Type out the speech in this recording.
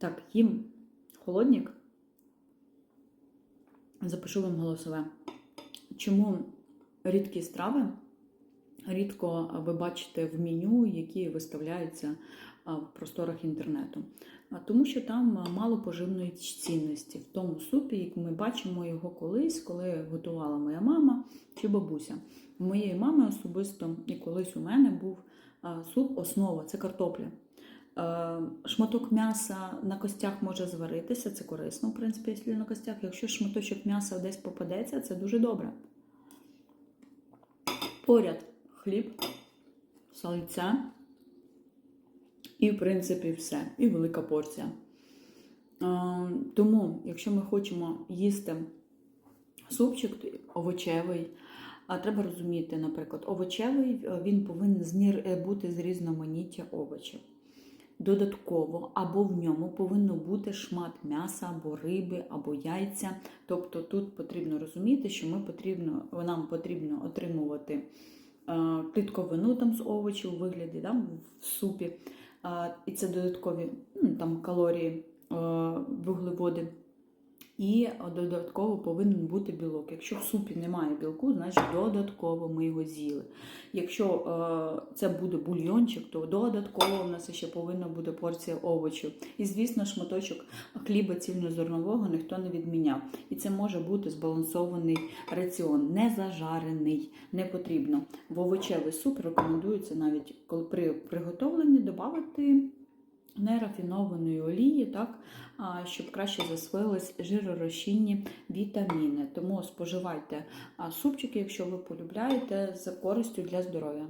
Так, їм холодник. Запишу вам голосове. Чому рідкі страви рідко ви бачите в меню, які виставляються в просторах інтернету? Тому що там мало поживної цінності. В тому супі, як ми бачимо його колись, коли готувала моя мама чи бабуся. У моєї мами особисто і колись у мене був суп основа це картопля. Е, Шматок м'яса на костях може зваритися, це корисно, в принципі, якщо на костях. Якщо шматочок м'яса десь попадеться, це дуже добре. Поряд хліб, сальця і, в принципі, все. І велика порція. Е, Тому, якщо ми хочемо їсти супчик овочевий, а треба розуміти, наприклад, овочевий е, він повинен бути з різноманіття овочів. Додатково або в ньому повинно бути шмат м'яса, або риби, або яйця. Тобто тут потрібно розуміти, що ми потрібно, нам потрібно отримувати е, клітковину там з овочів у вигляді да, в супі. І це додаткові там, калорії, е, вуглеводи. І додатково повинен бути білок. Якщо в супі немає білку, значить додатково ми його з'їли. Якщо е, це буде бульйончик, то додатково в нас ще повинна бути порція овочів. І, звісно, шматочок хліба цільнозернового ніхто не відміняв. І це може бути збалансований раціон, не зажарений, не потрібно. В овочевий суп рекомендується навіть коли при приготовленні додати нерафінованої олії, так, щоб краще засвоїлись жиророзчинні вітаміни. Тому споживайте супчики, якщо ви полюбляєте, з користю для здоров'я.